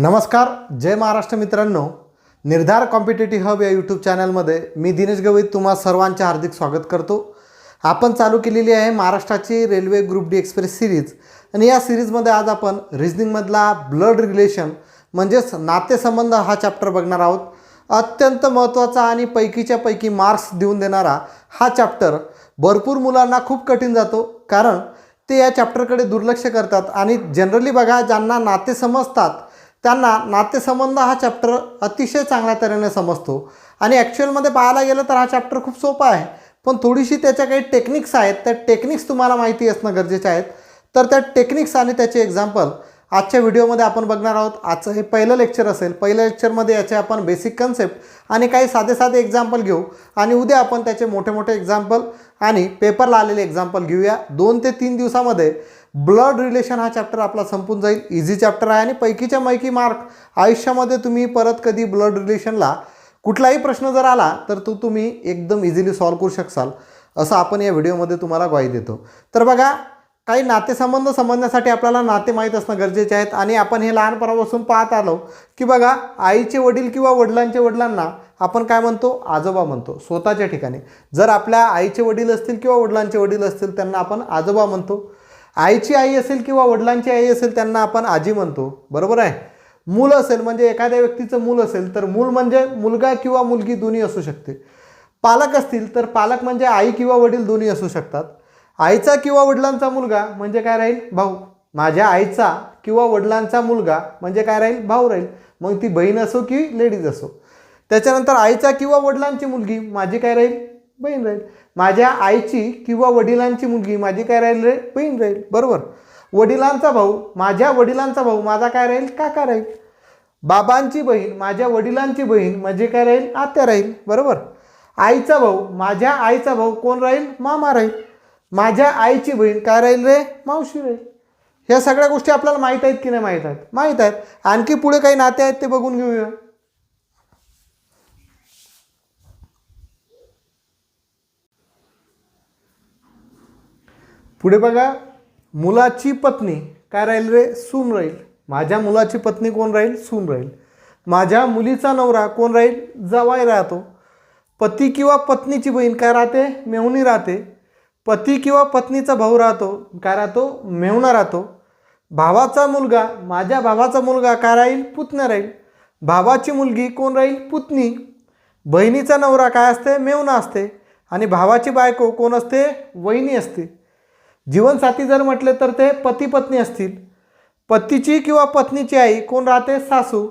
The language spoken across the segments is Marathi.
नमस्कार जय महाराष्ट्र मित्रांनो. निर्धार कॉम्पिटेटिव्ह हब या यूट्यूब चॅनलमध्ये मी दिनेश गवई तुम्हा सर्वांचे हार्दिक स्वागत करतो. आपण चालू केलेली आहे महाराष्ट्राची railway group D express series. आणि या सिरीजमध्ये आज आपण रिझनिंगमधला ब्लड रिलेशन म्हणजेच नातेसंबंध हा चॅप्टर बघणार आहोत. अत्यंत महत्त्वाचा आणि पैकीच्या पैकी मार्क्स देऊन देणारा हा चॅप्टर भरपूर मुलांना खूप कठीण जातो कारण ते या चॅप्टरकडे दुर्लक्ष करतात. आणि जनरली बघा ज्यांना नाते समजतात त्यांना नातेसंबंध हा चॅप्टर अतिशय चांगल्या तऱ्हेने समजतो. आणि ॲक्च्युअलमध्ये पाहायला गेलं तर हा चॅप्टर खूप सोपा आहे. पण थोडीशी त्याच्या काही टेक्निक्स आहेत. त्या टेक्निक्स तुम्हाला माहिती असणं गरजेचे आहेत तर त्या टेक्निक्स आणि त्याचे एक्झाम्पल आजच्या व्हिडिओमध्ये आपण बघणार आहोत. आजचं हे पहिलं लेक्चर असेल. पहिल्या लेक्चरमध्ये याचे आपण बेसिक कन्सेप्ट आणि काही साधे साधे एक्झाम्पल घेऊ. आणि उद्या आपण त्याचे मोठे मोठे एक्झाम्पल आणि पेपरला आलेले एक्झाम्पल घेऊया. दोन ते तीन दिवसामध्ये. ब्लड रिलेशन हा चॅप्टर आपला संपून जाईल. इझी चॅप्टर आहे आणि पैकीच्या मैकी मार्क आयुष्यामध्ये तुम्ही परत कधी ब्लड रिलेशनला कुठलाही प्रश्न जर आला तर तो तुम्ही एकदम इझिली सॉल्व करू शकाल असं आपण या व्हिडिओमध्ये तुम्हाला ग्वाही देतो. तर बघा काही नातेसंबंध समजण्यासाठी आपल्याला नाते माहीत असणं गरजेचे आहेत आणि आपण हे लहानपणापासून पाहत आलो की बघा आईचे वडील किंवा वडिलांचे वडिलांना आपण काय म्हणतो? आजोबा म्हणतो स्वतःच्या ठिकाणी. जर आपल्या आईचे वडील असतील किंवा वडिलांचे वडील असतील त्यांना आपण आजोबा म्हणतो. आईची आई असेल किंवा वडिलांची आई असेल त्यांना आपण आजी म्हणतो. बरोबर आहे? मूल असेल म्हणजे एखाद्या व्यक्तीचं मूल असेल तर मूल म्हणजे मुलगा किंवा मुलगी दोन्ही असू शकते. पालक असतील तर पालक म्हणजे आई किंवा वडील दोन्ही असू शकतात. आईचा किंवा वडिलांचा मुलगा म्हणजे काय राहील? भाऊ. माझ्या आईचा किंवा वडिलांचा मुलगा म्हणजे काय राहील? भाऊ राहील. मग ती बहीण असो की लेडीज असो. त्याच्यानंतर आईचा किंवा वडिलांची मुलगी माझी काय राहील? बहीण राहील. माझ्या आईची किंवा वडिलांची मुलगी माझी काय राहील रे? बहीण राहील. बरोबर. वडिलांचा भाऊ माझ्या वडिलांचा भाऊ माझा काय राहील? काका राहील. बाबांची बहीण माझ्या वडिलांची बहीण म्हणजे काय राहील? आत्या राहील. बरोबर. आईचा भाऊ माझ्या आईचा भाऊ कोण राहील? मामा राहील. माझ्या आईची बहीण काय राहील रे? मावशी राहील. ह्या सगळ्या गोष्टी आपल्याला माहीत आहेत की नाही माहीत आहेत? माहीत आहेत. आणखी पुढे काही नाते आहेत ते बघून घेऊया. पुढे बघा मुलाची पत्नी काय राहील रे? सून राहील. माझ्या मुलाची पत्नी कोण राहील? सून राहील. माझ्या मुलीचा नवरा कोण राहील? जवाई राहतो. पती किंवा पत्नीची बहीण काय राहते? मेहुणी राहते. पती किंवा पत्नीचा भाऊ राहतो. काय राहतो? मेहुणा राहतो. भावाचा मुलगा माझ्या भावाचा मुलगा काय राहील? पुतण्या राहील. भावाची मुलगी कोण राहील? पुतणी. बहिणीचा नवरा काय असते? मेहुणा असते. आणि भावाची बायको कोण असते? वहिनी असते. जीवनसाथी जर म्हटले तर ते पती पत्नी असतील. पतीची किंवा पत्नीची आई कोण राहते? सासू.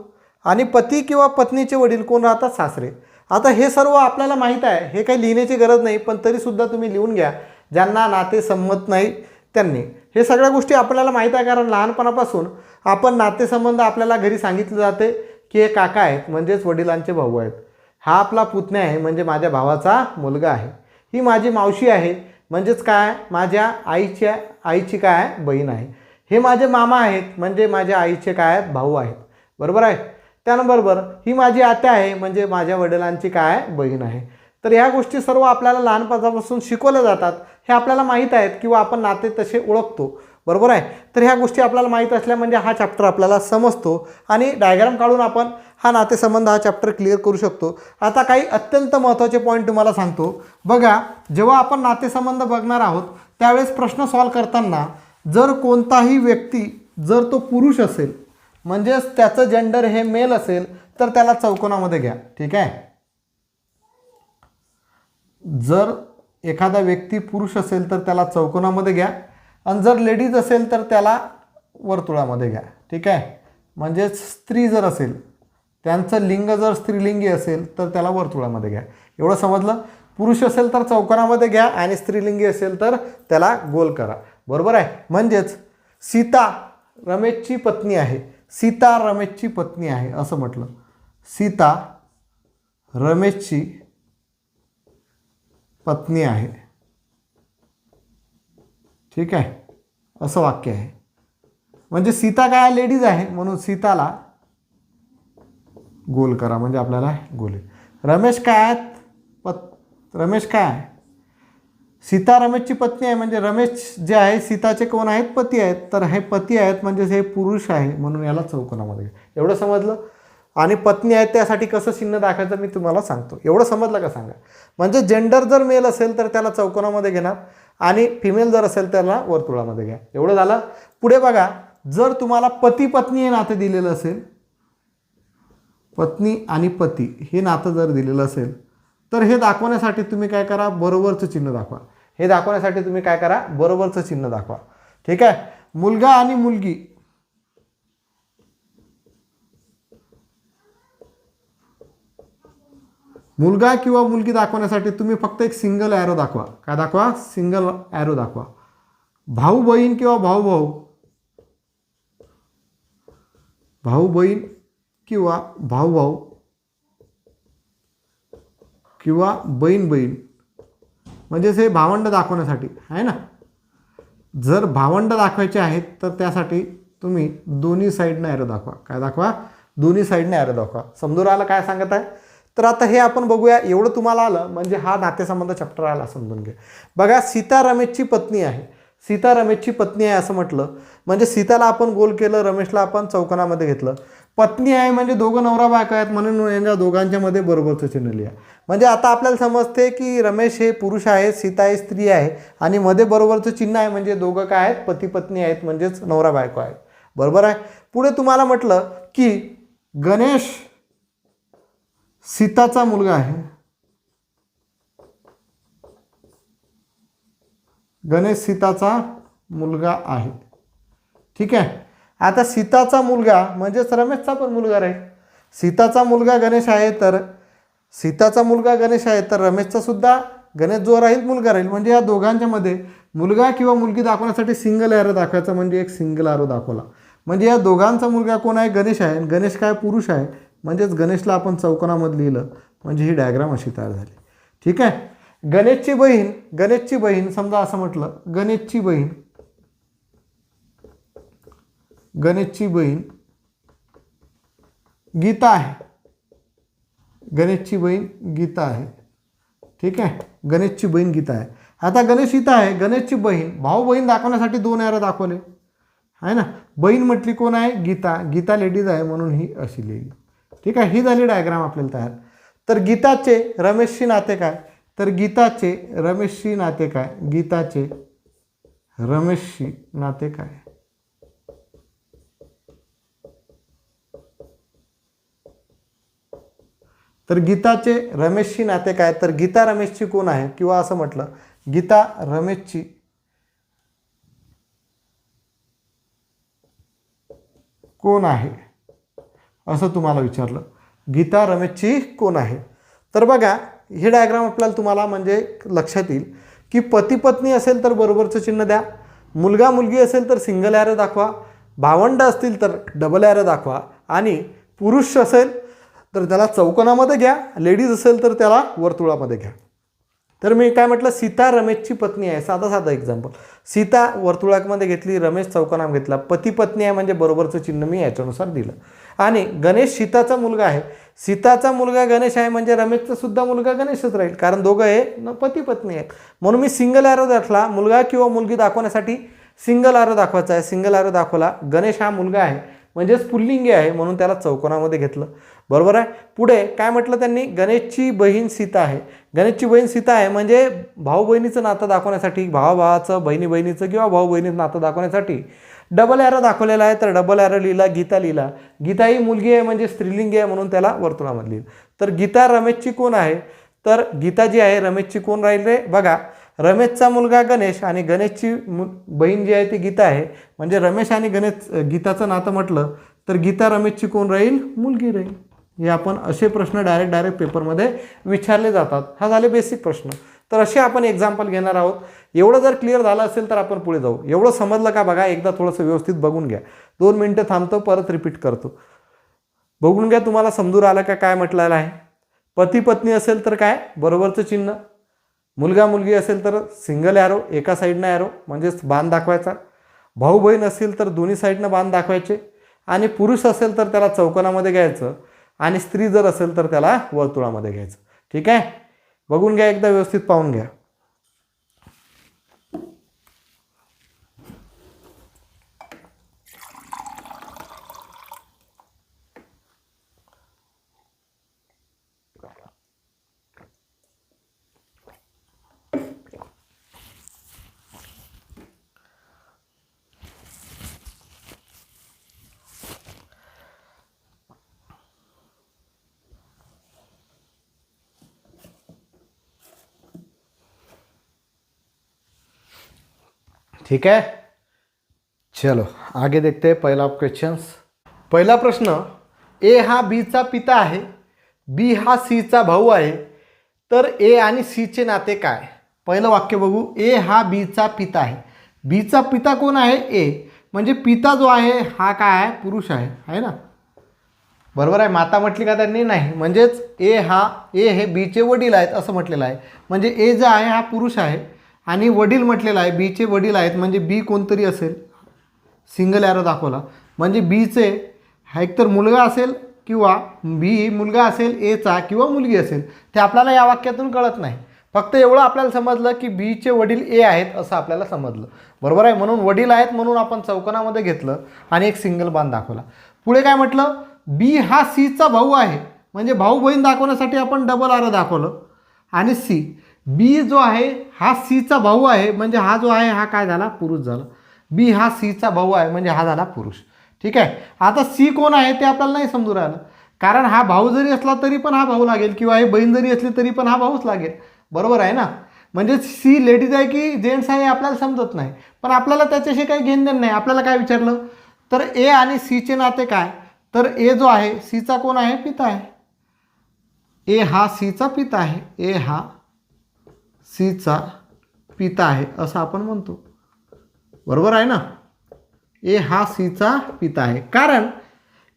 आणि पती किंवा पत्नीचे वडील कोण राहतात? सासरे. आता हे सर्व आपल्याला माहीत आहे. हे काही लिहिण्याची गरज नाही पण तरीसुद्धा तुम्ही लिहून घ्या. ज्यांना नाते संमत नाही त्यांनी. हे सगळ्या गोष्टी आपल्याला माहीत आहे कारण लहानपणापासून आपण नातेसंबंध आपल्याला घरी सांगितलं जाते की हे काका आहेत म्हणजेच वडिलांचे भाऊ आहेत. हा आपला पुतण्या आहे म्हणजे माझ्या भावाचा मुलगा आहे. ही माझी मावशी आहे. म्हणजेच काय? माझ्या आईच्या आईची काय? आहे बहीण आहे. हे माझे मामा आहेत. म्हणजे माझ्या आईचे काय? आहेत भाऊ आहेत. बरोबर आहे? त्यानबरोबर ही माझी आत्या आहे. म्हणजे माझ्या वडिलांची काय? बहीण आहे. तर ह्या गोष्टी सर्व आपल्याला लहानपणापासून शिकवल्या जातात. हे आपल्याला माहीत आहेत किंवा आपण नाते तसे ओळखतो. बरोबर आहे? तर ह्या गोष्टी आपल्याला माहीत असल्या म्हणजे हा चॅप्टर आपल्याला समजतो. आणि डायग्राम काढून आपण हा नातेसंबंध हा चॅप्टर क्लिअर करू शकतो. आता काही अत्यंत महत्त्वाचे पॉईंट तुम्हाला सांगतो. बघा जेव्हा आपण नातेसंबंध बघणार आहोत त्यावेळेस प्रश्न सॉल्व करताना जर कोणताही व्यक्ती जर तो पुरुष असेल म्हणजेच त्याचं जेंडर हे मेल असेल तर त्याला चौकोनामध्ये घ्या. ठीक आहे? जर एखादा व्यक्ती पुरुष असेल तर त्याला चौकोनामध्ये घ्या. आणि जर लेडीज असेल तर त्याला वर्तुळामध्ये घ्या. ठीक आहे? म्हणजेच स्त्री जर असेल त्यांचं लिंग जर स्त्रीलिंगी असेल तर त्याला वर्तुळामध्ये घ्या. एवढं समजलं? पुरुष असेल तर चौकोनामध्ये घ्या आणि स्त्रीलिंगी असेल तर त्याला गोल करा. बरोबर आहे? म्हणजेच सीता रमेशची पत्नी आहे. सीता रमेशची पत्नी आहे असं म्हटलं. सीता रमेशची पत्नी आहे. ठीक आहे? असं वाक्य आहे. म्हणजे सीता काय? लेडीज आहे. म्हणून सीताला गोल करा म्हणजे आपल्याला गोल रमेश काय? आहेत पत रमेश काय? आहे सीता रमेशची पत्नी आहे म्हणजे रमेश जे आहे सीताचे कोण आहेत? पती आहेत. तर हे पती आहेत म्हणजे हे पुरुष आहे म्हणून याला चौकोनामध्ये घ्या. एवढं समजलं? आणि पत्नी आहेत त्यासाठी कसं चिन्ह दाखवायचं मी तुम्हाला सांगतो. एवढं समजलं का सांगा? म्हणजे जेंडर जर मेल असेल तर त्याला चौकोनामध्ये घेणार. आणि फिमेल जर असेल त्याला वर्तुळामध्ये घ्या. एवढं झालं? पुढे बघा जर तुम्हाला पती पत्नी हे नाते दिलेलं असेल पत्नी आणि पती हे नातं जर दिलेलं असेल तर हे दाखवण्यासाठी तुम्ही काय करा? बरोबरचं चिन्ह दाखवा. हे दाखवण्यासाठी तुम्ही काय करा? बरोबरचं चिन्ह दाखवा. ठीक आहे? मुलगा आणि मुलगी. मुलगा किंवा मुलगी दाखवण्यासाठी तुम्ही फक्त एक सिंगल ॲरो दाखवा. काय दाखवा? सिंगल ॲरो दाखवा. भाऊ बहीण किंवा भाऊ भाऊ. भाऊ बहीण किंवा भाऊ भाऊ किंवा बहीण बहीण म्हणजेच हे भावंड दाखवण्यासाठी आहे ना? जर भावंड दाखवायचे आहेत तर त्यासाठी तुम्ही दोन्ही साईडनं ॲरो दाखवा. काय दाखवा? दोन्ही साईडने ॲरो दाखवा. समजून आलं काय सांगत आहे? तर आता हे आपण बघूया. एवढं तुम्हाला आलं म्हणजे हा नातेसंबंध चॅप्टर आला समजून घ्या बघा सीता रमेशची पत्नी आहे. सीता रमेशची पत्नी आहे असं म्हटलं. म्हणजे सीताला आपण गोल केलं रमेशला आपण चौकोनामध्ये घेतलं. पत्नी आहे म्हणजे दोघं नवरा बायको आहेत म्हणून यांच्या दोघांच्या मध्ये बरोबरचं चिन्ह लिहा म्हणजे आता आपल्याला समजते की रमेश हे पुरुष आहे सीता आहे स्त्री आहे आणि मध्ये बरोबरचं चिन्ह आहे म्हणजे दोघं काय आहेत? पती पत्नी आहेत म्हणजेच नवरा बायको आहेत. बरोबर आहे? पुढे तुम्हाला म्हटलं की गणेश सीताचा मुलगा आहे. गणेश सीताचा मुलगा आहे. ठीक आहे? आता सीताचा मुलगा म्हणजेच रमेशचा पण मुलगा राहील सीताचा मुलगा गणेश आहे तर सीताचा मुलगा गणेश आहे तर रमेशचा सुद्धा गणेश जो राहील मुलगा राहील. म्हणजे या दोघांच्या मध्ये मुलगा किंवा मुलगी दाखवण्यासाठी सिंगल ॲरो दाखवायचा म्हणजे एक सिंगल ॲरो दाखवला. म्हणजे या दोघांचा मुलगा कोण आहे? गणेश आहे. आणि गणेश काय? पुरुष आहे. म्हणजेच गणेशला आपण चौकोनामध्ये लिहिलं. म्हणजे ही डायग्राम अशी तयार झाली. ठीक आहे? गणेशची बहीण गणेशची बहीण समजा असं म्हटलं. गणेशची बहीण. गणेशची बहीण गीता आहे. गणेशची बहीण गीता आहे. ठीक आहे? गणेशची बहीण गीता आहे. आता गणेश गीता आहे. गणेशची बहीण. भाऊ बहीण दाखवण्यासाठी दोन ॲरो दाखवले. आहे ना? बहीण म्हटली कोण आहे? गीता. गीता लेडीज आहे म्हणून ही अशी लिहिली ठीक आहे? ही झाली डायग्राम आपल्याला तयार. तर गीताचे रमेशशी नाते काय? तर गीताचे रमेशशी नाते काय? गीताचे रमेशशी नाते काय? तर गीताचे रमेशशी नाते काय? तर गीता रमेशची कोण आहे? किंवा असं म्हटलं गीता रमेशची. कोण आहे? असं तुम्हाला विचारलं. गीता रमेशची कोण आहे? तर बघा हे डायग्राम आपल्याला तुम्हाला म्हणजे लक्षात येईल की पती पत्नी असेल तर बरोबरचं चिन्ह द्या. मुलगा मुलगी असेल तर सिंगल ॲरो दाखवा. भावंड असतील तर डबल ॲरो दाखवा. आणि पुरुष असेल तर त्याला चौकोनामध्ये घ्या. लेडीज असेल तर त्याला वर्तुळामध्ये घ्या. तर मी काय म्हटलं? सीता रमेशची पत्नी आहे. साधा साधा एक्झाम्पल सीता वर्तुळामध्ये घेतली रमेश चौकोनाम घेतला. पती पत्नी आहे म्हणजे बरोबरचं चिन्ह मी याच्यानुसार दिलं. आणि गणेश सीताचा मुलगा आहे. सीताचा मुलगा गणेश आहे म्हणजे रमेशचा सुद्धा मुलगा गणेशच राहील. कारण दोघं हे न पती पत्नी आहेत. म्हणून मी सिंगल ॲरो दाखला. मुलगा किंवा मुलगी दाखवण्यासाठी सिंगल ॲरो दाखवायचा आहे. सिंगल ॲरो दाखवला. गणेश हा मुलगा आहे. म्हणजेच पुल्लिंगी आहे म्हणून त्याला चौकोनामध्ये घेतलं. बरोबर आहे? पुढे काय म्हटलं त्यांनी? गणेशची बहीण सीता आहे. गणेशची बहीण सीता आहे म्हणजे भाऊ बहिणीचं नातं दाखवण्यासाठी भावाभावाचं बहिणी बहिणीचं किंवा भाऊ बहिणीचं नातं दाखवण्यासाठी डबल ॲरो दाखवलेला आहे. तर डबल ॲरो लिहिला गीता लिहिला. गीता ही मुलगी आहे म्हणजे स्त्रीलिंगी आहे म्हणून त्याला वर्तुळामध्ये लिहिलं. तर गीता रमेशची कोण आहे? तर गीता जी आहे रमेशची कोण राहील रे? बघा रमेशचा मुलगा गणेश आणि गणेशची मु बहीण जी आहे ती गीता आहे. म्हणजे रमेश आणि गणेश गीताचं नातं म्हटलं तर गीता रमेशची कोण राहील? मुलगी राहील. हे आपण असे प्रश्न डायरेक्ट डायरेक्ट पेपरमध्ये विचारले जातात. हा झाले बेसिक प्रश्न. तर असे आपण एक्झाम्पल घेणार आहोत. एवढं जर क्लिअर झालं असेल तर आपण पुढे जाऊ. एवढं समजलं का बघा? एकदा थोडंसं व्यवस्थित बघून घ्या. दोन मिनटं थांबतो परत रिपीट करतो. बघून घ्या तुम्हाला समजून आलं का काय म्हटलेलं आहे? पती पत्नी असेल तर काय? बरोबरचं चिन्ह. मुलगा मुलगी असेल तर सिंगल ॲरो एका साईडनं ॲरो म्हणजेच बाण दाखवायचा. भाऊ बहीण असेल तर दोन्ही साईडनं बाण दाखवायचे. आणि पुरुष असेल तर त्याला चौकोनामध्ये घ्यायचं. आणि स्त्री जर असेल तर त्याला वर्तुळामध्ये घ्यायचं. ठीक आहे? बघून घ्या एकदा व्यवस्थित पाहून घ्या. ठीक है चलो आगे देखते हैं पहला क्वेश्चंस पहिला प्रश्न ए हा बीचा पिता आहे बी हा सीचा भाऊ आहे तर ए आणि सीचे नाते काय? पहिलं वाक्य बघू. ए हा बीचा पिता आहे. बीचा पिता कोण आहे? ए म्हणजे पिता जो आहे हा काय आहे? पुरुष आहे. आहे ना? बरोबर आहे? माता म्हटली का त्यांनी? नाही. म्हणजेच ए हा ए हे बीचे वडील आहेत असं म्हटलेलं आहे. म्हणजे ए जो आहे हा पुरुष आहे. आणि वडील म्हटलेलं आहे बीचे वडील आहेत म्हणजे बी कोणतरी असेल. सिंगल ॲरो दाखवला. म्हणजे बीचे हा एकतर मुलगा असेल किंवा बी मुलगा असेल एचा किंवा मुलगी असेल ते आपल्याला या वाक्यातून कळत नाही. फक्त एवढं आपल्याला समजलं की बीचे वडील ए आहेत असं आपल्याला समजलं. बरोबर आहे? म्हणून वडील आहेत म्हणून आपण चौकोनामध्ये घेतलं आणि एक सिंगल बाण दाखवला. पुढे काय म्हटलं? बी हा सीचा भाऊ आहे. म्हणजे भाऊ बहीण दाखवण्यासाठी आपण डबल आर दाखवलं. आणि सी बी जो आहे हा सीचा भाऊ आहे म्हणजे हा जो आहे हा काय झाला? पुरुष झाला. बी हा सीचा भाऊ आहे म्हणजे हा झाला पुरुष. ठीक आहे? आता सी कोण आहे ते आपल्याला नाही समजू राहिलं. कारण हा भाऊ जरी असला तरी पण हा भाऊ लागेल किंवा हे बहीण जरी असली तरी पण हा भाऊच लागेल. बरोबर आहे ना? म्हणजे सी लेडीज आहे की जेंट्स आहे हे आपल्याला समजत नाही. पण आपल्याला त्याच्याशी काही घेणदेण नाही. आपल्याला काय विचारलं? तर ए आणि सीचे नाते काय? तर ए जो आहे सीचा कोण आहे? पिता आहे. ए हा सीचा पिता आहे. ए हा सीचा पिता आहे असं आपण म्हणतो. बरोबर आहे ना? ए हा सीचा पिता आहे. कारण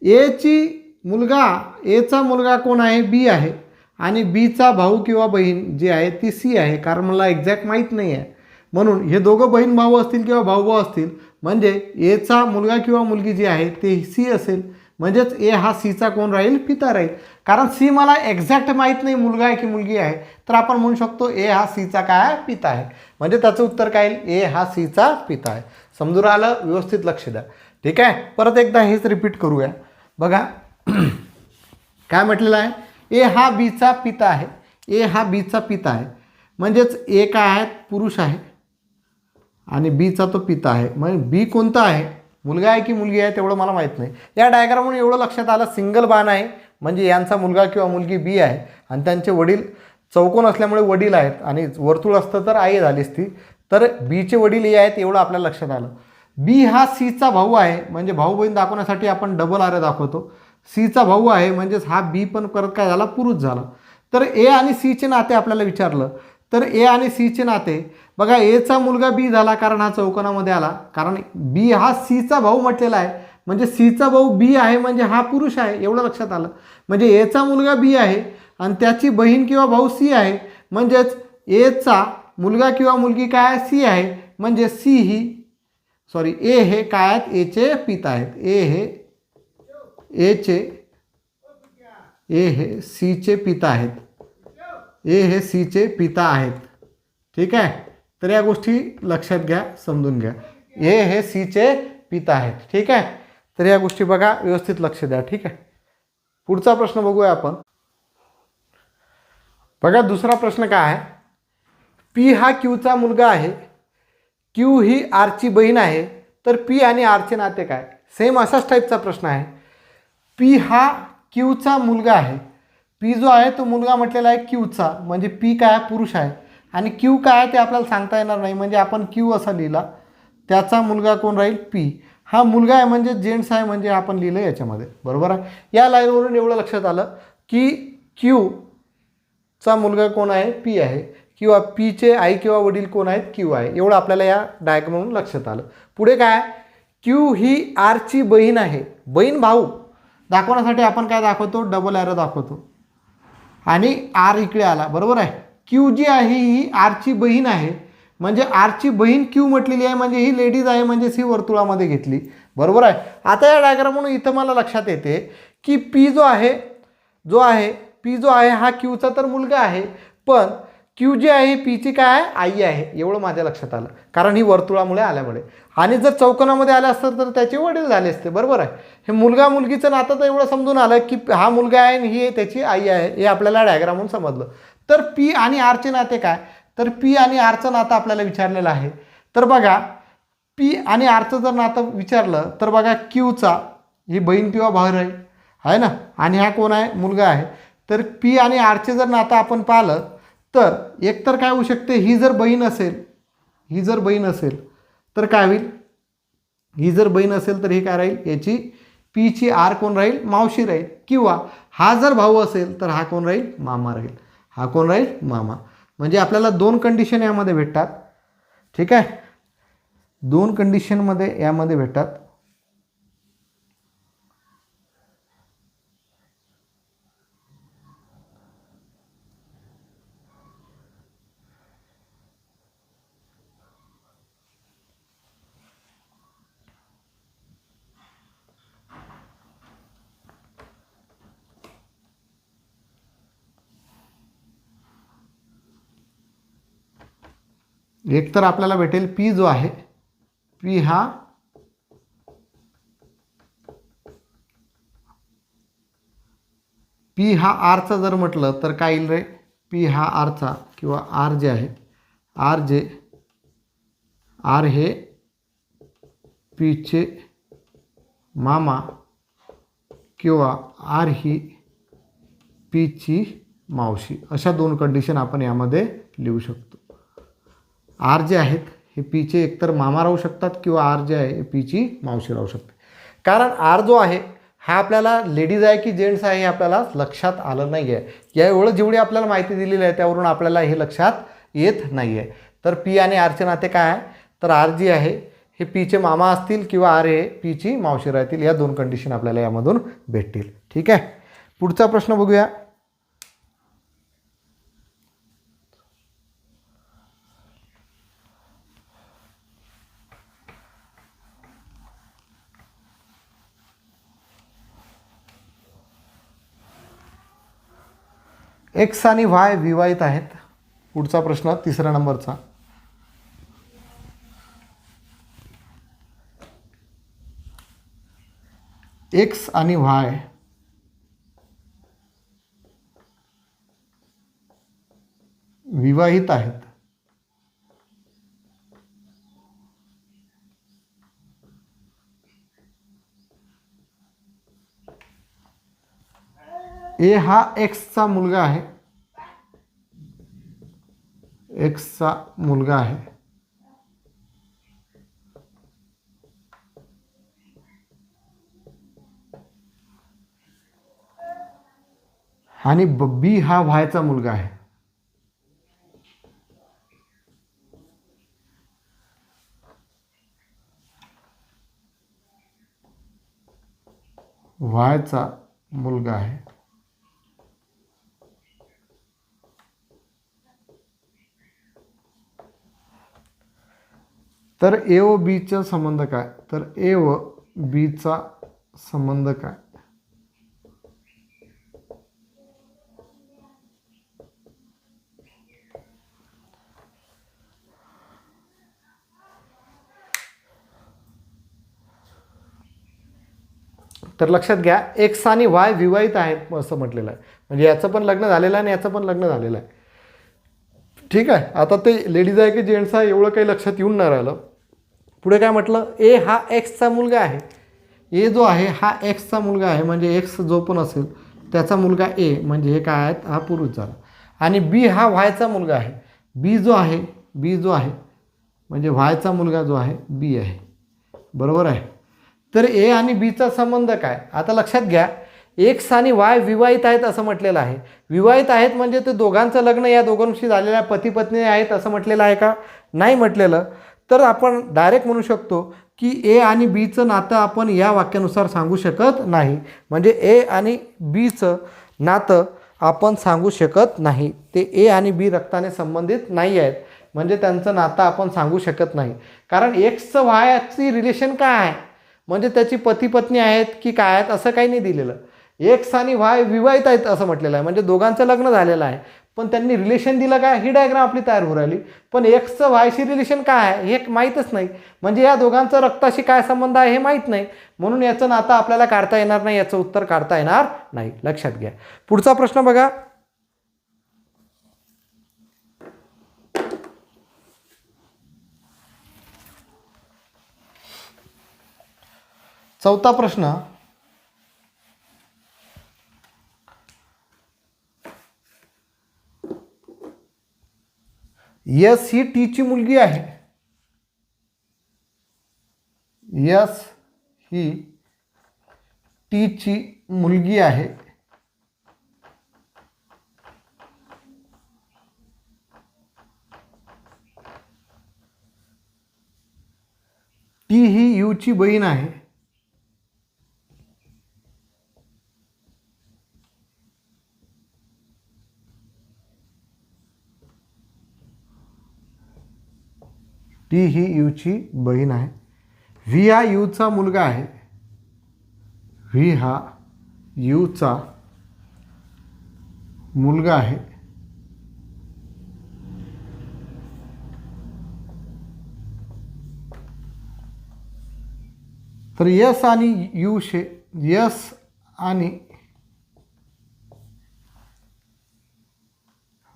एची मुलगा एचा मुलगा कोण आहे? बी आहे. आणि बीचा भाऊ किंवा बहीण जी आहे ती सी आहे. कारण मला एक्झॅक्ट माहीत नाही आहे म्हणून हे दोघं बहीण भाऊ असतील किंवा भाऊ भाऊ असतील म्हणजे एचा मुलगा किंवा मुलगी जी आहे ते सी असेल. म्हणजेच ए हा सीचा कोण राहील? पिता राहील. कारण सी मला एक्झॅक्ट माहीत नाही मुलगा आहे की मुलगी आहे. तर आपण म्हणू शकतो ए हा सीचा काय आहे? पिता आहे. म्हणजे त्याचं उत्तर काय येईल? ए हा सीचा पिता आहे. समजून आलं? व्यवस्थित लक्ष द्या. ठीक आहे? परत एकदा हेच रिपीट करूया. बघा. काय म्हटलेलं आहे? ए हा बीचा पिता आहे. ए हा बीचा पिता आहे. म्हणजेच ए काय आहे? पुरुष आहे. आणि बीचा तो पिता आहे. म्हणजे बी कोणता आहे? मुलगा आहे की मुलगी आहे तेवढं मला माहीत नाही. या डायग्रामवरून एवढं लक्षात आलं सिंगल बाण आहे म्हणजे यांचा मुलगा किंवा मुलगी बी आहे. आणि त्यांचे वडील चौकोन असल्यामुळे वडील आहेत आणि वर्तुळ असतं तर आई झालीच ती तर बीचे वडील ए आहेत एवढं आपल्याला लक्षात आलं. बी हा सीचा भाऊ आहे म्हणजे भाऊ बहीण दाखवण्यासाठी आपण डबल आरे दाखवतो. सीचा भाऊ आहे म्हणजेच हा बी पण परत काय झाला? पुरुष झाला. तर ए आणि सीचे नाते आपल्याला विचारलं. तर ए आणि सीचे नाते. बघा एचा मुलगा बी झाला कारण हा चौकोनामध्ये आला. कारण बी हा सीचा भाऊ म्हटलेला आहे. म्हणजे सीचा भाऊ बी आहे म्हणजे हा पुरुष आहे एवढं लक्षात आलं. म्हणजे एचा मुलगा बी आहे आणि त्याची बहीण किंवा भाऊ सी आहे. म्हणजेच एचा मुलगा किंवा मुलगी काय आहे? सी आहे. म्हणजे सी ही सॉरी ए हे काय आहेत? एचे पिता आहेत. ए हे एचे ए हे सीचे पिता आहेत. ए हे सीचे पिता आहेत. ठीक आहे? तर या गोष्टी लक्षात घ्या समजून घ्या. ए हे सीचे पिता आहेत. ठीक आहे? तर या गोष्टी बघा व्यवस्थित लक्ष द्या. ठीक आहे? पुढचा प्रश्न बघूया आपण. बघा दुसरा प्रश्न काय आहे? पी हा क्यूचा मुलगा आहे. क्यू ही आरची बहीण आहे. तर पी आणि आरचे नाते काय? सेम असाच टाईपचा प्रश्न आहे. पी हा क्यूचा मुलगा आहे. पी जो आहे तो मुलगा म्हटलेला आहे क्यूचा म्हणजे पी काय आहे? पुरुष आहे. आणि क्यू काय आहे ते आपल्याला सांगता येणार नाही. म्हणजे आपण क्यू असा लिहिला. त्याचा मुलगा कोण राहील? पी हा मुलगा आहे म्हणजे जेंट्स आहे म्हणजे आपण लिहिलं याच्यामध्ये. बरोबर आहे? या लाईनवरून एवढं लक्षात आलं की क्यूचा मुलगा कोण आहे? पी आहे. किंवा पीचे आई किंवा वडील कोण आहेत? क्यू आहे. एवढं आपल्याला या डायग्रामवरून लक्षात आलं. पुढे काय क्यू ही आरची बहीण आहे. बहीण भाऊ. दाखवण्यासाठी आपण काय दाखवतो? डबल ॲरो दाखवतो. आणि आर इकडे आला बरोबर आहे? क्यू जी आहे ही आरची बहीण आहे. म्हणजे आरची बहीण क्यू म्हटलेली आहे म्हणजे ही लेडीज आहे म्हणजे सी वर्तुळामध्ये घेतली. बरोबर आहे? आता या डायग्रामवरून इथं मला लक्षात येते की पी जो आहे जो आहे पी जो आहे हा क्यूचा तर मुलगा आहे. पण क्यू जी आहे पीची काय आहे? आई आहे. एवढं माझ्या लक्षात आलं. कारण ही वर्तुळामुळे आल्यामुळे. आणि जर चौकोनामध्ये आलं असतं तर त्याचे वडील झाले असते. बरोबर आहे. हे मुलगा मुलगीचं नातं तर एवढं समजून आलं की हा मुलगा आहे आणि ही त्याची आई आहे. हे आपल्याला डायग्रामून समजलं. तर पी आणि आरचे नाते काय? तर पी आणि आरचं नातं आपल्याला विचारलेलं आहे. तर बघा पी आणि आरचं जर नातं विचारलं तर बघा क्यूचा ही बहीण किंवा भाऊ आहे. आहे ना? आणि हा कोण आहे? मुलगा आहे. तर पी आणि आरचे जर नातं आपण पाहिलं तर एकतर काय होऊ शकते? ही जर बहीण असेल ही जर बहीण असेल तर काय होईल? ही जर बहीण असेल तर हे काय राहील? याची पीची आर कोण राहील? मावशी राहील. किंवा हा जर भाऊ असेल तर हा कोण राहील? मामा राहील. हा कोण राहील? मामा. म्हणजे आपल्याला दोन कंडिशन यामध्ये भेटतात. ठीक आहे? दोन कंडिशनमध्ये यामध्ये भेटतात. एक तर आपल्याला भेटेल पी जो आहे पी हा पी हा आरचा जर म्हटलं तर काय येईल रे? पी हा आरचा किंवा आर जे आहे आर जे आर हे पीचे मामा किंवा आर ही पीची मावशी. अशा दोन कंडिशन आपण यामध्ये लिहू शकतो. आर जे आहेत हे पीचे एकतर मामा राहू शकतात किंवा आर जे आहे हे पीची मावशी राहू शकते. कारण आर जो आहे हा आपल्याला लेडीज आहे की जेंट्स आहे हे आपल्याला लक्षात आलं नाही आहे या एवढं जेवढी आपल्याला माहिती दिलेली आहे त्यावरून आपल्याला हे लक्षात येत नाही आहे तर पी आणि आरचे नाते काय आहे? तर आर जी आहे हे पीचे मामा असतील किंवा आर हे पीची मावशी राहतील या दोन कंडिशन आपल्याला यामधून भेटतील. ठीक आहे? पुढचा प्रश्न बघूया. एक्स आणि वाय विवाहित आहेत. पुढचा प्रश्न तिसऱ्या नंबरचा. एक्स आणि वाय. विवाहित आहेत. ए हा एक्सचा मुलगा आहे. एक्सचा मुलगा आहे. आणि बी हा व्हायचा मुलगा आहे. व्हायचा मुलगा आहे. तर ए व बीचा संबंध काय? तर ए व बीचा संबंध काय? तर लक्षात घ्या एक्स आणि वाय विवाहित आहेत असं म्हटलेलं आहे. म्हणजे याचं पण लग्न झालेलं आहे आणि याचं पण लग्न झालेलं आहे. ठीक आहे? आता ते लेडीज आहे की जेंट्स आहे एवढं काही लक्षात येऊन नाही राहिलं. पुढे काय म्हटलं? ए हा एक्सचा मुलगा आहे. ए जो आहे हा एक्सचा मुलगा आहे म्हणजे एक्स जो पण असेल त्याचा मुलगा ए म्हणजे हे काय आहेत? हा पुरुष झाला. आणि बी हा व्हायचा मुलगा आहे. बी जो आहे बी जो आहे म्हणजे व्हायचा मुलगा जो आहे बी आहे. बरोबर आहे? तर ए आणि बीचा संबंध काय? आता लक्षात घ्या एक्स आणि वाय विवाहित आहेत असं म्हटलेलं आहे. विवाहित आहेत म्हणजे ते दोघांचं लग्न या दोघांशी झालेलं आहे पती पत्नी आहेत असं म्हटलेलं आहे का? नाही म्हटलेलं. तर आपण डायरेक्ट म्हणू शकतो की ए आणि बीचं नातं आपण या वाक्यानुसार सांगू शकत नाही. म्हणजे ए आणि बीचं नातं आपण सांगू शकत नाही. ते ए आणि बी रक्ताने संबंधित नाही आहेत. म्हणजे त्यांचं नातं आपण सांगू शकत नाही. कारण एक्सचं वायाची रिलेशन काय आहे? म्हणजे त्याची पती पत्नी आहेत की काय आहेत असं काही नाही दिलेलं. एक्स आणि वाय विवाहित आहेत असं म्हटलेलं आहे. म्हणजे दोघांचं लग्न झालेलं आहे. पण त्यांनी रिलेशन दिलं काय? ही डायग्राम आपली तयार होऊ राहिली. पण एक्सचं व्हायशी रिलेशन काय आहे? हे माहीतच नाही. म्हणजे या दोघांचं रक्ताशी काय संबंध आहे हे माहीत नाही. म्हणून याचं नातं आपल्याला काढता येणार नाही याचं उत्तर काढता येणार नाही. लक्षात घ्या. पुढचा प्रश्न बघा. चौथा प्रश्न यस ही टीची मुलगी आहे. यस ही टीची मुलगी आहे. टी ही यूची बहीण आहे. टी ही यूची बहीण आहे. व्ही हा यूचा मुलगा आहे. व्ही हा यूचा मुलगा आहे. तर यस आणि यू शे यस आणि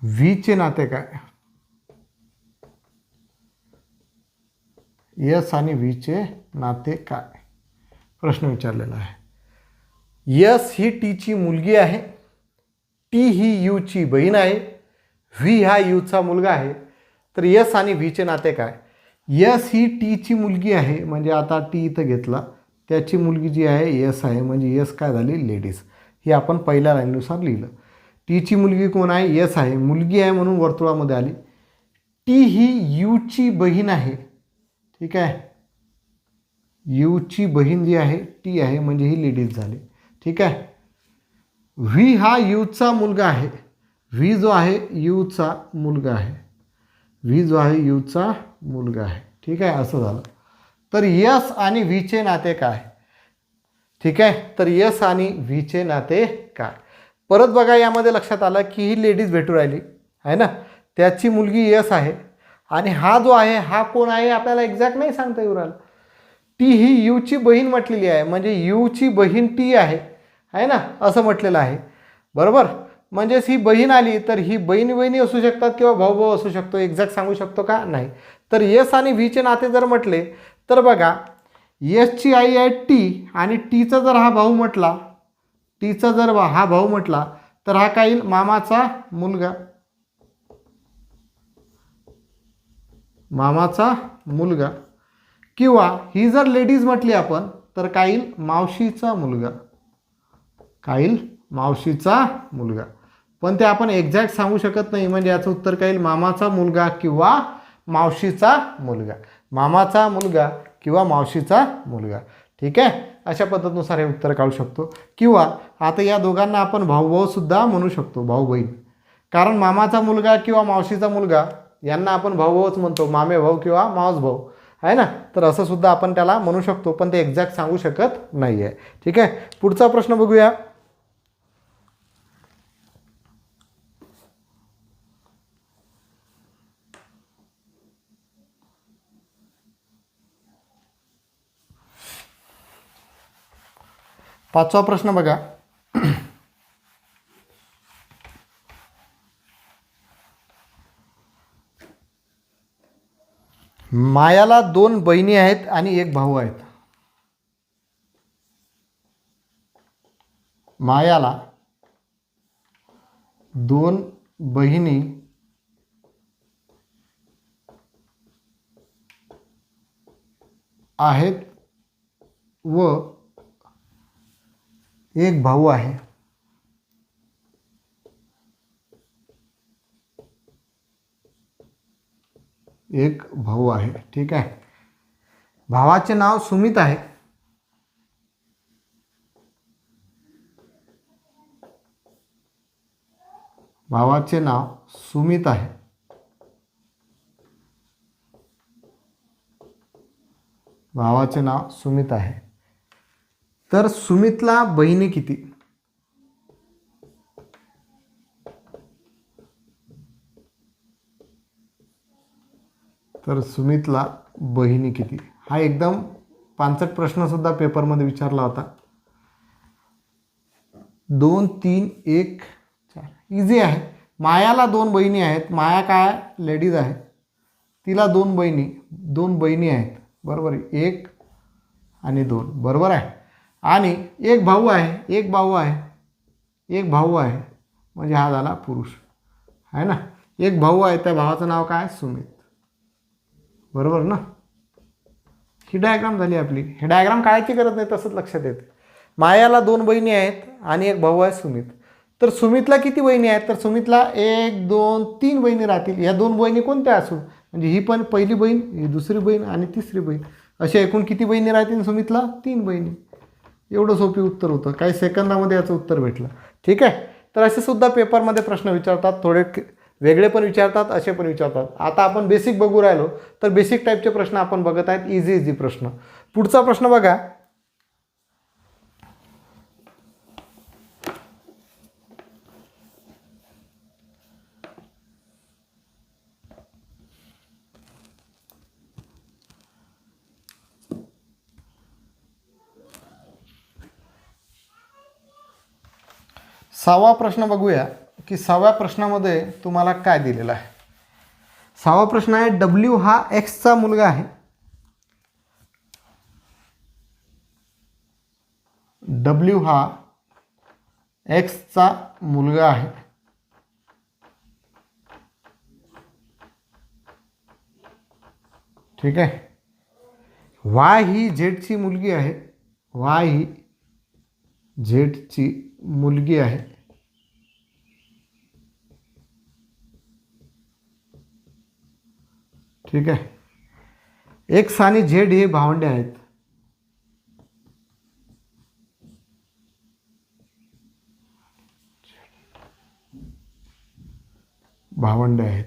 व्हीचे नाते काय? यस आणि व्हीचे नाते काय? प्रश्न विचारलेला आहे. यस ही टीची मुलगी आहे. टी ही यूची बहीण आहे. व्ही हा यूचा मुलगा आहे. तर यस आणि व्हीचे नाते काय? यस ही टीची मुलगी आहे. म्हणजे आता टी इथं घेतला. त्याची मुलगी जी आहे यस आहे. म्हणजे यस काय झाली? लेडीज. हे आपण पहिल्या लाईननुसार लिहिलं. टीची मुलगी कोण आहे? यस आहे. मुलगी आहे म्हणून वर्तुळामध्ये आली. टी ही यूची बहीण आहे. ठीक आहे? यूची बहीण जी आहे टी आहे म्हणजे ही लेडीज झाली. ठीक आहे? व्ही हा यूचा मुलगा आहे. व्ही जो आहे यूचा मुलगा आहे. व्ही जो आहे यूचा मुलगा आहे. ठीक आहे? असं झालं. तर यस आणि व्हीचे नाते काय? ठीक आहे? तर यस आणि व्हीचे नाते काय? परत बघा यामध्ये लक्षात आलं की ही लेडीज भेटू राहिली. आहे ना? त्याची मुलगी यस आहे. आणि हा जो आहे हा कोण आहे आपल्याला एक्झॅक्ट नाही सांगता येऊ राहिलं. टी ही यूची बहीण म्हटलेली आहे. म्हणजे यूची बहीण टी आहे. आहे ना? असं म्हटलेलं आहे. बरोबर? म्हणजेच ही बहीण आली तर ही बहीण बहिणी असू शकतात किंवा भाऊ भाऊ असू शकतो. एक्झॅक्ट सांगू शकतो का? नाही. तर यस आणि व्हीचे नाते जर म्हटले तर बघा यसची आई आहे टी आणि टीचा जर हा भाऊ म्हटला टीचा जर हा भाऊ म्हटला तर हा काय येईल मामाचा मुलगा. मामाचा मुलगा. किंवा ही जर लेडीज म्हटली आपण तर काय मावशीचा मुलगा. काय मावशीचा मुलगा. पण ते आपण एक्झॅक्ट सांगू शकत नाही म्हणजे याचं उत्तर काय मामाचा मुलगा किंवा मावशीचा मुलगा. मामाचा मुलगा किंवा मावशीचा मुलगा. ठीक आहे? अशा पद्धतीनुसार हे उत्तर काढू शकतो. किंवा आता या दोघांना आपण भाऊभाऊसुद्धा म्हणू शकतो भाऊ बहीण कारण मामाचा मुलगा किंवा मावशीचा मुलगा यांना आपण भाऊ भाऊच म्हणतो मामे भाऊ किंवा मावस भाऊ. आहे ना? तर असं सुद्धा आपण त्याला म्हणू शकतो पण ते एक्झॅक्ट सांगू शकत नाही आहे ठीक आहे? पुढचा प्रश्न बघूया. पाचवा प्रश्न बघा. मायाला दोन बहिणी आहेत आणि एक भाऊ आहेत. मायाला दोन बहिणी आहेत व एक भाऊ आहे. एक भाऊ आहे ठीक आहे? भावाचे नाव सुमित आहे. भावाचे नाव सुमित आहे. भावाचे नाव सुमित आहे. तर सुमितला बहिणी किती? तर सुमितला बहिणी किती? हा एकदम पांचट प्रश्नसुद्धा पेपरमध्ये विचारला होता. दोन तीन एक चार. इझी आहे. मायाला दोन बहिणी आहेत. माया काय लेडीज आहे. तिला दोन बहिणी. दोन बहिणी आहेत. बरोबर एक आणि दोन. बरोबर आहे. आणि एक भाऊ आहे. एक भाऊ आहे. एक भाऊ आहे. म्हणजे हा झाला पुरुष. आहे ना? एक भाऊ आहे. त्या भावाचं नाव काय? सुमित बरोबर ना? ही डायग्राम झाली आपली. हे डायग्राम काढायची गरज नाही तसंच लक्षात येते. मायाला दोन बहिणी आहेत आणि एक भाऊ आहे सुमित. तर सुमितला किती बहिणी आहेत? तर सुमितला एक दोन तीन बहिणी राहतील. या दोन बहिणी कोणत्या असू? म्हणजे ही पण पहिली बहीण ही दुसरी बहीण आणि तिसरी बहीण. अशा एकूण किती बहिणी राहतील सुमितला? तीन बहिणी. एवढं सोपी उत्तर होतं. काही सेकंदामध्ये याचं उत्तर भेटलं. ठीक आहे? तर असे सुद्धा पेपरमध्ये प्रश्न विचारतात. थोडे वेगळे पण विचारतात असे पण विचारतात. आता आपण बेसिक बघू राहिलो तर बेसिक टाईपचे प्रश्न आपण बघत आहेत. इझी इझी प्रश्न. पुढचा प्रश्न बघा. सहावा प्रश्न बघूया. की सहाव्या प्रश्नामध्ये तुम्हाला काय दिलेलं आहे? सहावा प्रश्न आहे डब्ल्यू हा एक्सचा मुलगा आहे. डब्ल्यू हा एक्सचा मुलगा आहे. ठीक आहे? वाय ही झेडची मुलगी आहे. वाय ही झेडची मुलगी आहे. ठीक आहे. एक्स आणि झेड हे भावंडे आहेत. भावंडे आहेत.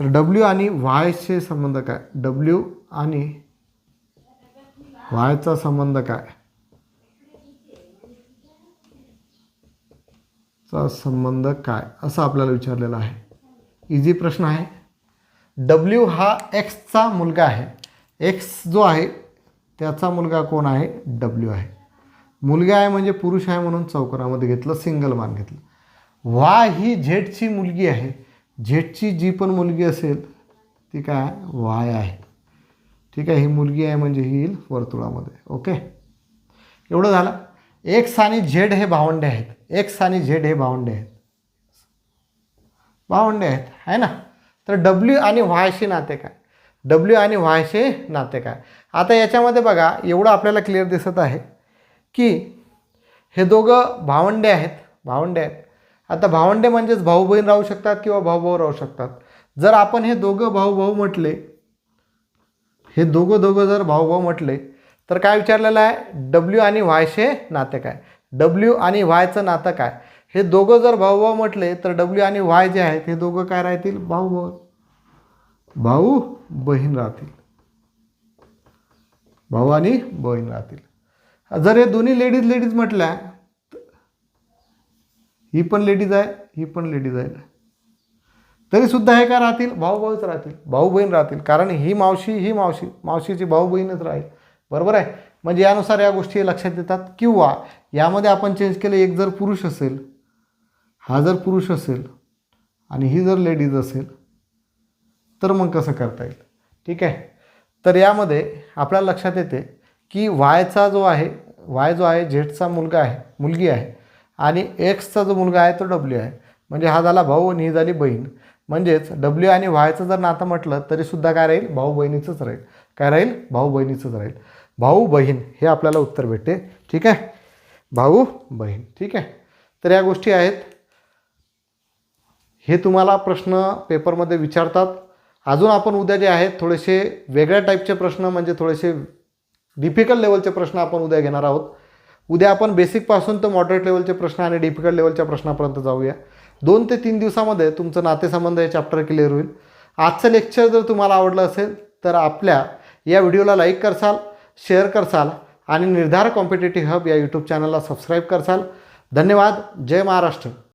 तर डब्ल्यू आणि वायचे संबंध काय? डब्ल्यू आणि वायचा संबंध काय? चा संबंध काय? असं आपल्याला विचारलेलं आहे. इझी प्रश्न आहे. डब्ल्यू हा एक्सचा मुलगा आहे. एक्स जो आहे त्याचा मुलगा कोण आहे? डब्ल्यू आहे. मुलगा आहे म्हणजे पुरुष आहे म्हणून चौकोनामध्ये घेतलं सिंगल मान घेतलं. वाय ही झेडची मुलगी आहे. झेडची जी पण मुलगी असेल ती काय? वाय आहे. ठीक आहे ही मुलगी आहे म्हणजे ही येईल वर्तुळामध्ये. ओके एवढं झालं. एक्स आणि झेड हे भावंडे आहेत. एक्स आणि झेड हे भावंडे आहेत. भावंडे आहेत आहे ना? तर डब्ल्यू आणि व्हायशी नाते काय? डब्ल्यू आणि व्हायशी नाते काय? आता याच्यामध्ये बघा एवढं आपल्याला क्लिअर दिसत आहे की हे दोघं भावंडे आहेत भावंडे आहेत. आता भावंडे म्हणजेच भाऊ बहीण राहू शकतात किंवा भाऊ भाऊ राहू शकतात. जर आपण हे दोघं भाऊ भाऊ म्हटले हे दोघं दोघं जर भाऊ भाऊ म्हटले तर काय विचारलेलं आहे? डब्ल्यू आणि व्हायचे नाते काय? डब्ल्यू आणि व्हायचं नातं काय? हे दोघं जर भाऊ भाऊ म्हटले तर डब्ल्यू आणि व्हाय जे आहेत हे दोघं काय राहतील? भाऊ भाऊ भाऊ बहीण राहतील. भाऊ आणि बहीण राहतील. जर हे दोन्ही लेडीज लेडीज म्हटल्या ही पण लेडीज आहे ही पण लेडीज आहे. तरी सुद्धा हे काय राहतील? भाऊ भाऊच राहतील. भाऊ बहीण राहतील. कारण ही मावशी ही मावशी मावशीची भाऊ बहीणच राहील. बरोबर आहे? म्हणजे यानुसार या गोष्टी लक्षात येतात. किंवा यामध्ये आपण चेंज केलं एक जर पुरुष असेल हा जर पुरुष असेल आणि ही जर लेडीज असेल तर मग कसं करता येईल? ठीक आहे? तर यामध्ये आपल्याला लक्षात येते की वायचा जो आहे वाय जो आहे झेडचा मुलगा आहे मुलगी आहे आणि एक्सचा जो मुलगा आहे तो डब्ल्यू आहे. म्हणजे हा झाला भाऊ आणि ही झाली बहीण. म्हणजेच डब्ल्यू आणि व्हायचं जर नातं म्हटलं तरीसुद्धा काय राहील? भाऊ बहिणीचंच राहील. काय राहील? भाऊ बहिणीचंच राहील. भाऊ बहीण हे आपल्याला उत्तर भेटते. ठीक आहे? भाऊ बहीण. ठीक आहे? तर या गोष्टी आहेत. हे तुम्हाला प्रश्न पेपरमध्ये विचारतात. अजून आपण उद्या जे आहेत थोडेसे वेगळ्या टाईपचे प्रश्न म्हणजे थोडेसे डिफिकल्ट लेवलचे प्रश्न आपण उद्या घेणार आहोत. उद्या आपण बेसिकपासून तर मॉडरेट लेवलचे प्रश्न आणि डिफिकल्ट लेवलच्या प्रश्नापर्यंत जाऊया. दोन ते तीन दिवसामध्ये तुमचं नातेसंबंध हे चॅप्टर क्लिअर होईल. आजचं लेक्चर जर तुम्हाला आवडलं असेल तर आपल्या या व्हिडिओला लाईक करसाल. शेअर करसाल आणि निर्धार कॉम्पिटेटिव्ह हब या यूट्यूब चॅनलला सबस्क्राईब करसाल. धन्यवाद. जय महाराष्ट्र.